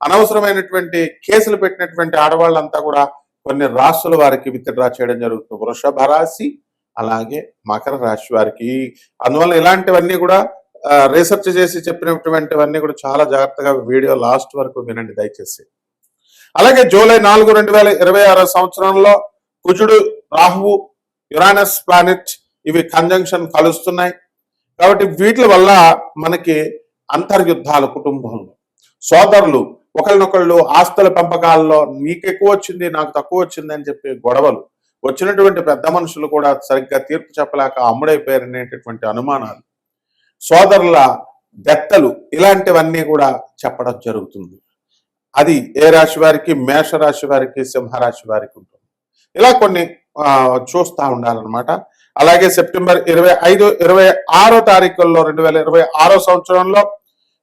అనవసరమైనటువంటి కేసులు పెట్టినటువంటి ఆడవాళ్ళంతా కూడా కొన్ని రాశుల వారికి విత్డ్రా చేయడం జరుగుతుంది. వృషభ రాశి అలాగే మకర రాశి వారికి. అందువల్ల ఇలాంటివన్నీ కూడా రీసెర్చ్ చేసి చెప్పినటువంటివన్నీ కూడా చాలా జాగ్రత్తగా వీడియో లాస్ట్ వరకు వినండి దయచేసి. అలాగే జూలై నాలుగు రెండు వేల ఇరవై ఆరో సంవత్సరంలో కుజుడు రాహువు యురానస్ ప్లానెట్ ఇవి కంజంక్షన్ కలుస్తున్నాయి. కాబట్టి వీటి వల్ల మనకి అంతర్యుద్ధాలు కుటుంబంలో. సోదరులు ఒకరినొకళ్ళు ఆస్తుల పెంపకాల్లో నీకు ఎక్కువ వచ్చింది నాకు తక్కువ వచ్చింది అని చెప్పి గొడవలు వచ్చినటువంటి పెద్ద మనుషులు కూడా సరిగ్గా తీర్పు చెప్పలేక అమ్ముడైపోయారనేటటువంటి అనుమానాలు. సోదరుల దెత్తలు ఇలాంటివన్నీ కూడా చెప్పడం జరుగుతుంది. అది ఏ రాశి వారికి? మేష రాశి వారికి సింహరాశి వారికి ఉంటుంది. ఇలా కొన్ని చూస్తూ చూస్తా ఉండాలన్నమాట. అలాగే సెప్టెంబర్ ఇరవై ఐదు ఇరవై ఆరో తారీఖుల్లో రెండు వేల ఇరవై ఆరో సంవత్సరంలో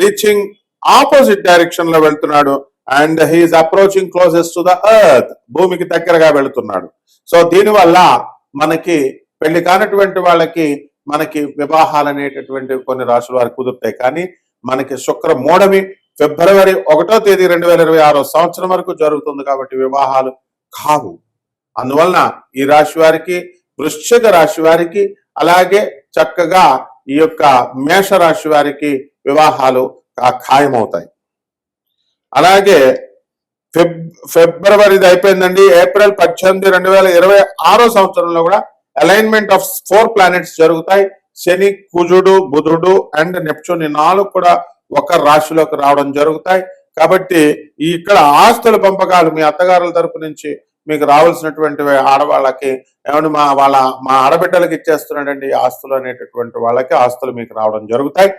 రీచింగ్ ఆపోజిట్ డైరెక్షన్లో వెళ్తున్నాడు. And he's approaching closest to the earth భూమికి దగ్గరగా వెళుతున్నాడు. సో దీనివల్ల మనకి పెళ్ళి కానటువంటి వాళ్ళకి మనకి వివాహాలు అనేటటువంటి కొన్ని రాశులు వారికి కుదురుతాయి. కానీ మనకి శుక్ర మూడమి ఫిబ్రవరి ఒకటో తేదీ రెండు వేల ఇరవై ఆరో సంవత్సరం వరకు జరుగుతుంది కాబట్టి వివాహాలు కావు. అందువలన ఈ రాశి వారికి వృశ్చిక రాశి వారికి అలాగే చక్కగా ఈ యొక్క మేష రాశి వారికి వివాహాలు ఖాయమవుతాయి. అలాగే ఫిబ్ ఫిబ్రవరిది అయిపోయిందండి. ఏప్రిల్ పద్దెనిమిది రెండు వేల ఇరవై ఆరో సంవత్సరంలో కూడా అలైన్మెంట్ ఆఫ్ ఫోర్ ప్లానెట్స్ జరుగుతాయి. శని కుజుడు బుధుడు అండ్ నెప్చూన్ నాలుగు కూడా ఒక రాశిలోకి రావడం జరుగుతాయి. కాబట్టి ఇక్కడ ఆస్తుల పంపకాలు మీ అత్తగారుల తరపు నుంచి మీకు రావాల్సినటువంటి ఆడవాళ్ళకి ఏమంటే మా వాళ్ళ మా ఆడబిడ్డలకి ఇచ్చేస్తున్నాడండి ఈ ఆస్తులు అనేటటువంటి వాళ్ళకి ఆస్తులు మీకు రావడం జరుగుతాయి.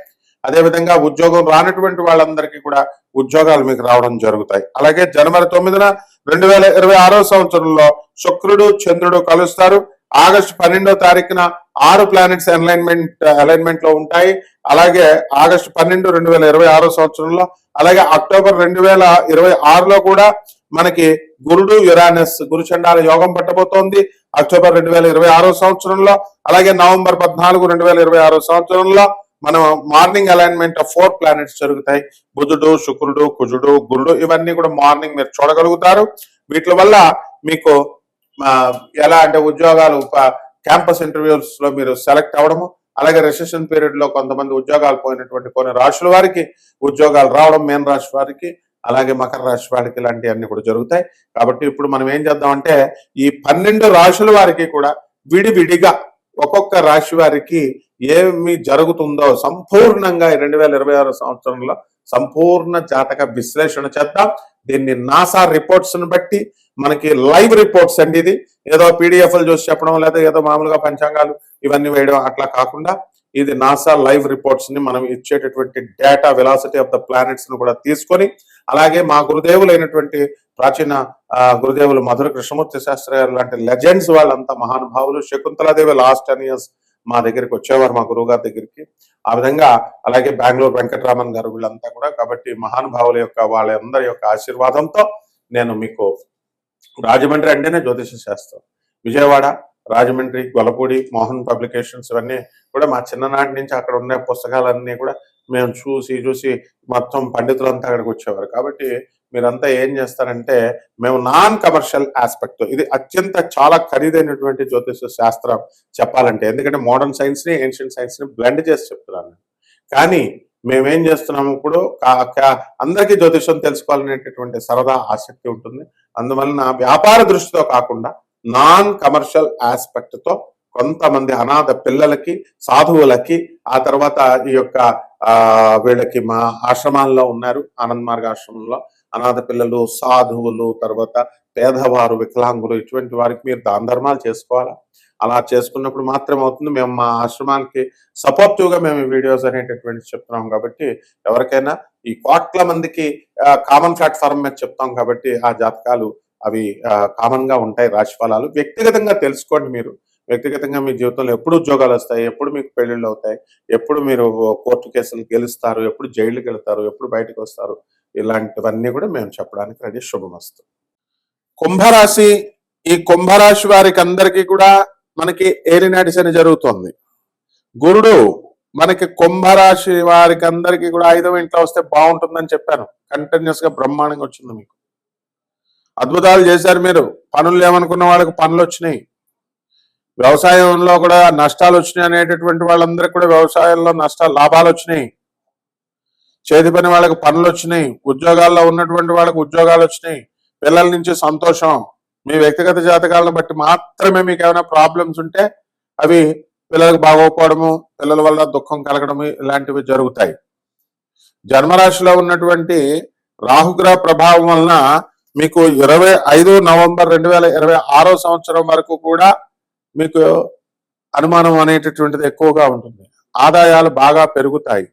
అదేవిధంగా ఉద్యోగం రానటువంటి వాళ్ళందరికీ కూడా ఉద్యోగాలు మీకు రావడం జరుగుతాయి. అలాగే జనవరి తొమ్మిదిన రెండు వేల ఇరవై ఆరో సంవత్సరంలో శుక్రుడు చంద్రుడు కలుస్తారు. ఆగస్టు పన్నెండో తారీఖున ఆరు ప్లానెట్స్ అలైన్మెంట్ అలైన్మెంట్లో ఉంటాయి. అలాగే ఆగస్టు పన్నెండు రెండు వేల ఇరవై ఆరో సంవత్సరంలో అలాగే అక్టోబర్ రెండు వేల ఇరవై ఆరులో కూడా మనకి గురుడు యురానస్ గురుచండాల యోగం పట్టబోతోంది. అక్టోబర్ రెండు వేల ఇరవై ఆరో సంవత్సరంలో అలాగే నవంబర్ పద్నాలుగు రెండు వేల ఇరవై ఆరో సంవత్సరంలో మనం morning alignment of four planets జరుగుతాయి. బుధుడు శుక్రుడు కుజుడు గురుడు ఇవన్నీ కూడా మార్నింగ్ మీరు చూడగలుగుతారు. వీటి వల్ల మీకు ఎలా అంటే ఉద్యోగాలు క్యాంపస్ ఇంటర్వ్యూస్లో మీరు సెలెక్ట్ అవ్వడము అలాగే రిసెషన్ పీరియడ్లో కొంతమంది ఉద్యోగాలు పోయినటువంటి కొన్ని రాశుల వారికి ఉద్యోగాలు రావడం మేన్ రాశి వారికి అలాగే మకర రాశి వారికి ఇలాంటివన్నీ కూడా జరుగుతాయి. కాబట్టి ఇప్పుడు మనం ఏం చేద్దామంటే ఈ పన్నెండు రాశుల వారికి కూడా విడివిడిగా ఒక్కొక్క రాశి వారికి ఏమి జరుగుతుందో సంపూర్ణంగా రెండు వేల ఇరవై ఆరు సంవత్సరంలో సంపూర్ణ జాతక విశ్లేషణ చేద్దాం. దీన్ని నాసా రిపోర్ట్స్ని బట్టి మనకి లైవ్ రిపోర్ట్స్ అండి ఇది. ఏదో పీడిఎఫ్లు చూసి చెప్పడం లేదా ఏదో మామూలుగా పంచాంగాలు ఇవన్నీ వేయడం అట్లా కాకుండా ఇది నాసా లైవ్ రిపోర్ట్స్ని మనం ఇచ్చేటటువంటి డేటా వెలాసిటీ ఆఫ్ ద ప్లానెట్స్ను కూడా తీసుకొని అలాగే మా గురుదేవులైనటువంటి ప్రాచీన గురుదేవులు మధుర కృష్ణమూర్తి శాస్త్రి గారు లాంటి లెజెండ్స్ వాళ్ళంతా మహానుభావులు శకుంతలాదేవి లాస్ట్ టెన్ ఇయర్స్ మా దగ్గరికి వచ్చేవారు మా గురువు గారి దగ్గరికి. ఆ విధంగా అలాగే బెంగళూరు వెంకటరామన్ గారు వీళ్ళంతా కూడా కాబట్టి మహానుభావుల యొక్క వాళ్ళందరి యొక్క ఆశీర్వాదంతో నేను మీకు రాజమండ్రి అంటేనే జ్యోతిష శాస్త్రం. విజయవాడ రాజమండ్రి గొలపూడి మోహన్ పబ్లికేషన్స్ ఇవన్నీ కూడా మా చిన్ననాటి నుంచి అక్కడ ఉన్న పుస్తకాలన్నీ కూడా మేము చూసి చూసి మొత్తం పండితులంతా అక్కడికి వచ్చేవారు. కాబట్టి మీరంతా ఏం చేస్తారంటే మేము నాన్ కమర్షియల్ ఆస్పెక్ట్ ఇది అత్యంత చాలా ఖరీదైనటువంటి జ్యోతిష శాస్త్రం చెప్పాలంటే. ఎందుకంటే మోడర్న్ సైన్స్ని ఏన్షియంట్ సైన్స్ని బ్లెండ్ చేసి చెప్తున్నాను కానీ మేమేం చేస్తున్నాము ఇప్పుడు? కా- అందరికీ జ్యోతిషం తెలుసుకోవాలనేటటువంటి సరదా ఆసక్తి ఉంటుంది. అందువలన వ్యాపార దృష్టితో కాకుండా నాన్ కమర్షియల్ ఆస్పెక్ట్తో కొంతమంది అనాథ పిల్లలకి సాధువులకి ఆ తర్వాత ఈ యొక్క వీళ్ళకి మా ఆశ్రమాల్లో ఉన్నారు ఆనంద్ మార్గ ఆశ్రమంలో. అనాథ పిల్లలు సాధువులు తర్వాత పేదవారు వికలాంగులు ఇటువంటి వారికి మీరు దాన ధర్మాలు చేసుకోవాలా? అలా చేసుకున్నప్పుడు మాత్రం అవుతుంది మేము మా ఆశ్రమానికి సపోర్టివ్గా మేము ఈ వీడియోస్ అనేటటువంటి చెప్తున్నాం కాబట్టి ఎవరికైనా ఈ కోట్ల మందికి కామన్ ప్లాట్ఫామ్ మీద చెప్తాం కాబట్టి ఆ జాతకాలు అవి కామన్గా ఉంటాయి రాశిఫలాలు వ్యక్తిగతంగా తెలుసుకోండి మీరు. వ్యక్తిగతంగా మీ జీవితంలో ఎప్పుడు ఉద్యోగాలు వస్తాయి ఎప్పుడు మీకు పెళ్ళిళ్ళు అవుతాయి ఎప్పుడు మీరు కోర్టు కేసులు గెలుస్తారు ఎప్పుడు జైలుకి వెళ్తారు ఎప్పుడు బయటకు వస్తారు ఇలాంటివన్నీ కూడా మేము చెప్పడానికి రెడీ. శుభమస్తు. కుంభరాశి ఈ కుంభరాశి వారికి అందరికీ కూడా మనకి ఏలినాటి శని జరుగుతుంది. గురుడు మనకి కుంభరాశి వారికి అందరికీ కూడా ఐదవ ఇంట్లో వస్తే బాగుంటుందని చెప్పాను. కంటిన్యూస్గా బ్రహ్మాండంగా వచ్చింది మీకు. అద్భుతాలు చేశారు మీరు. పనులు లేవనుకున్న వాళ్ళకి పనులు వచ్చినాయి. వ్యవసాయంలో కూడా నష్టాలు వచ్చినాయి అనేటటువంటి వాళ్ళందరికీ కూడా వ్యవసాయంలో నష్టాలు లాభాలు వచ్చినాయి. చేతి పని వాళ్ళకి పనులు వచ్చినాయి. ఉద్యోగాల్లో ఉన్నటువంటి వాళ్ళకి ఉద్యోగాలు వచ్చినాయి. పిల్లల నుంచి సంతోషం. మీ వ్యక్తిగత జాతకాలను బట్టి మాత్రమే మీకు ఏమైనా ప్రాబ్లమ్స్ ఉంటే అవి పిల్లలకు బాగోకపోవడము పిల్లల వల్ల దుఃఖం కలగడము ఇలాంటివి జరుగుతాయి. జన్మరాశిలో ఉన్నటువంటి రాహుగ్రహ ప్రభావం వలన మీకు ఇరవై ఐదు నవంబర్ రెండు వేల ఇరవై ఆరో సంవత్సరం వరకు కూడా మీకు అనుమానం అనేటటువంటిది ఎక్కువగా ఉంటుంది. ఆదాయాలు బాగా పెరుగుతాయి.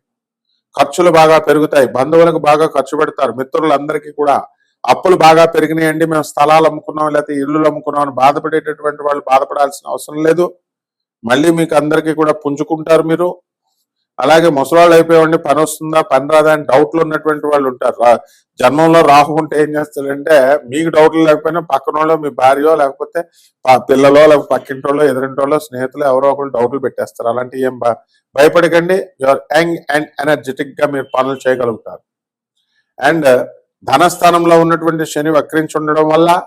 ఖర్చులు బాగా పెరుగుతాయి. బంధువులకు బాగా ఖర్చు పెడతారు. మిత్రులందరికీ కూడా అప్పులు బాగా పెరిగినాయండి. మేము స్థలాలు అమ్ముకున్నాం లేకపోతే ఇళ్ళు అమ్ముకున్నాం అని బాధపడేటటువంటి వాళ్ళు బాధపడాల్సిన అవసరం లేదు. మళ్ళీ మీకు అందరికీ కూడా పుంజుకుంటారు మీరు. అలాగే ముసలాళ్ళు అయిపోయేవాడిని పని వస్తుందా పని రాదా అని డౌట్లు ఉన్నటువంటి వాళ్ళు ఉంటారు. రా- జన్మంలో రాకుంటే ఏం చేస్తారంటే మీకు డౌట్లు లేకపోయినా పక్కన వాళ్ళు మీ భార్యో లేకపోతే పిల్లలో లేకపోతే పక్కింటోళ్ళో ఎదురింటోళ్ళో స్నేహితులు ఎవరో ఒకరు డౌట్లు పెట్టేస్తారు. అలాంటి ఏం భయపడకండి. యువర్ యంగ్ అండ్ ఎనర్జెటిక్గా మీరు పనులు చేయగలుగుతారు. అండ్ ధనస్థానంలో ఉన్నటువంటి శని వక్రించి ఉండడం వల్ల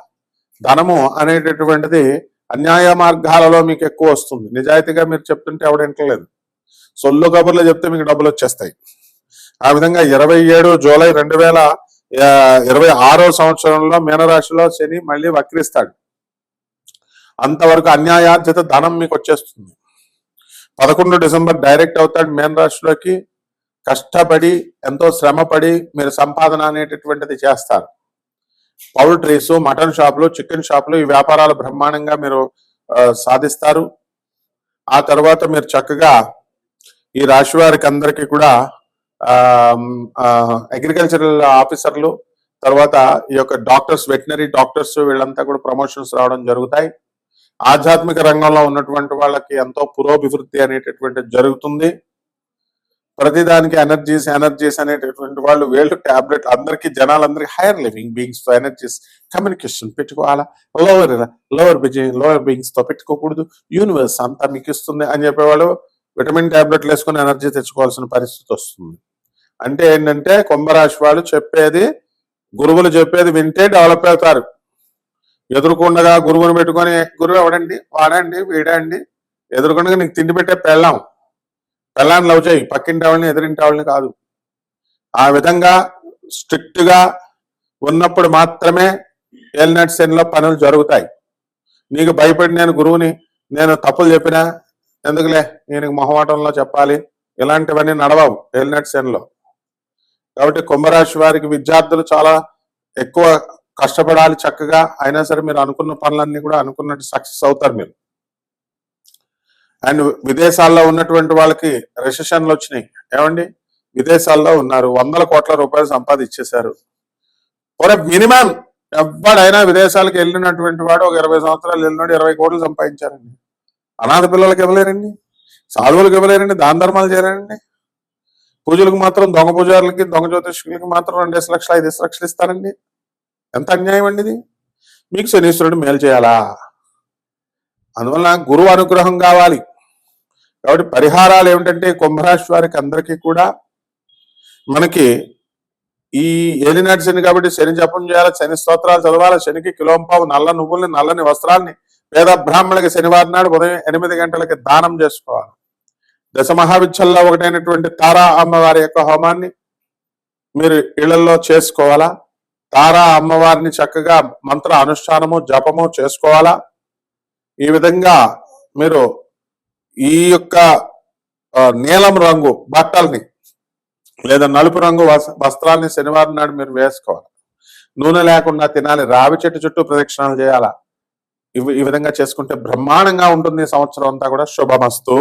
ధనము అనేటటువంటిది అన్యాయ మార్గాలలో మీకు ఎక్కువ వస్తుంది. నిజాయితీగా మీరు చెప్తుంటే ఎవడేంటలేదు సొల్లు కబుర్లు చెప్తే మీకు డబ్బులు వచ్చేస్తాయి. ఆ విధంగా ఇరవై ఏడు జూలై రెండు వేల ఇరవై ఆరో సంవత్సరంలో మీనరాశిలో శని మళ్ళీ వక్రిస్తాడు. అంతవరకు అన్యాయార్జిత ధనం మీకు వచ్చేస్తుంది. పదకొండు డిసెంబర్ డైరెక్ట్ అవుతాడు మీన రాశిలోకి కష్టపడి ఎంతో శ్రమపడి మీరు సంపాదన అనేటటువంటిది చేస్తారు. పౌల్ట్రీస్ మటన్ షాపులు చికెన్ షాపులు ఈ వ్యాపారాలు బ్రహ్మాండంగా మీరు సాధిస్తారు. ఆ తర్వాత మీరు చక్కగా ఈ రాశి వారికి అందరికీ కూడా అగ్రికల్చరల్ ఆఫీసర్లు తర్వాత ఈ యొక్క డాక్టర్స్ వెటనరీ డాక్టర్స్ వీళ్ళంతా కూడా ప్రమోషన్స్ రావడం జరుగుతాయి. ఆధ్యాత్మిక రంగంలో ఉన్నటువంటి వాళ్ళకి ఎంతో పురోభివృద్ధి అనేటటువంటిది జరుగుతుంది. ప్రతిదానికి ఎనర్జీస్ ఎనర్జీస్ అనేటటువంటి వాళ్ళు వేళ్ళు టాబ్లెట్ అందరికి జనాలందరికీ హైయర్ లివింగ్ బీయింగ్స్తో ఎనర్జీస్ కమ్యూనికేషన్ పెట్టుకోవాలా? లోవర్ లోవర్ లోవర్ బీయింగ్స్తో పెట్టుకోకూడదు. యూనివర్స్ అంతా మీకు ఇస్తుంది అని చెప్పేవాళ్ళు విటమిన్ టాబ్లెట్లు వేసుకుని ఎనర్జీ తెచ్చుకోవాల్సిన పరిస్థితి వస్తుంది. అంటే ఏంటంటే కుంభరాశి వాళ్ళు చెప్పేది గురువులు చెప్పేది వింటే డెవలప్ అవుతారు. ఎదురుకుండగా గురువుని పెట్టుకొని గురువు ఎవడండి? వాడండి వీడండి ఎదురుకుండగా నీకు తిండి పెట్టే పెళ్ళాం. పెళ్ళాన్ని లవ్ చేయి. పక్కింటి వాళ్ళని ఎదురింటి వాళ్ళని కాదు. ఆ విధంగా స్ట్రిక్ట్గా ఉన్నప్పుడు మాత్రమే ఎల్నెట్ సెన్లో పనులు జరుగుతాయి. నీకు భయపడి నేను గురువుని నేను తప్పులు చెప్పినా ఎందుకులే? నేను మొహమాటంలో చెప్పాలి. ఇలాంటివన్నీ నడవవు ఏలినట్ సెన్లో. కాబట్టి కుంభరాశి వారికి విద్యార్థులు చాలా ఎక్కువ కష్టపడాలి చక్కగా. అయినా సరే మీరు అనుకున్న పనులన్నీ కూడా అనుకున్నట్టు సక్సెస్ అవుతారు మీరు. అండ్ విదేశాల్లో ఉన్నటువంటి వాళ్ళకి రెసెషన్లు వచ్చినాయి. ఏమండి? విదేశాల్లో ఉన్నారు. వందల కోట్ల రూపాయలు సంపాదించేశారు. ఒక మినిమం ఎవడైనా విదేశాలకు వెళ్ళినటువంటి వాడు ఒక ఇరవై సంవత్సరాలు వెళ్ళినాడు ఇరవై కోట్లు సంపాదించారండి. అనాథ పిల్లలకి ఇవ్వలేరండి. సాధువులకు ఇవ్వలేరండి. దాన ధర్మాలు చేయలేరండి. పూజలకు మాత్రం దొంగ పూజారులకి దొంగ జ్యోతిష్కులకి మాత్రం రెండేసి లక్షలు ఐదేసి లక్షలు ఇస్తారండి. ఎంత అన్యాయం అండి ఇది? మీకు శనీశ్వరుడు మేలు చేయాలా? అందువల్ల గురువు అనుగ్రహం కావాలి. కాబట్టి పరిహారాలు ఏమిటంటే కుంభరాశి వారికి అందరికీ కూడా మనకి ఈ ఏలినాటి శని కాబట్టి శని జపం చేయాలి శని స్తోత్రాలు చదవాలి శనికి కిలోంపావు నల్ల నువ్వుల్ని నల్లని వస్త్రాల్ని పేద బ్రాహ్మణులకి శనివారం నాడు ఉదయం ఎనిమిది గంటలకి దానం చేసుకోవాలి. దశ మహావిద్యల్లో ఒకటైనటువంటి తారా అమ్మవారి యొక్క హోమాన్ని మీరు ఇళ్ళలో చేసుకోవాలా? తారా అమ్మవారిని చక్కగా మంత్ర అనుష్ఠానము జపము చేసుకోవాలా? ఈ విధంగా మీరు ఈ యొక్క నీలం రంగు బట్టల్ని లేదా నలుపు రంగు వస్త్రాల్ని శనివారం నాడు మీరు వేసుకోవాలి. నూనె లేకుండా తినాలి. రావి చెట్టు చుట్టూ ప్రదక్షిణాలు చేయాలా? ఈ విధంగా చేసుకుంటే బ్రహ్మాండంగా ఉంటుంది ఈ సంవత్సరం అంతా కూడా. శుభమస్తు.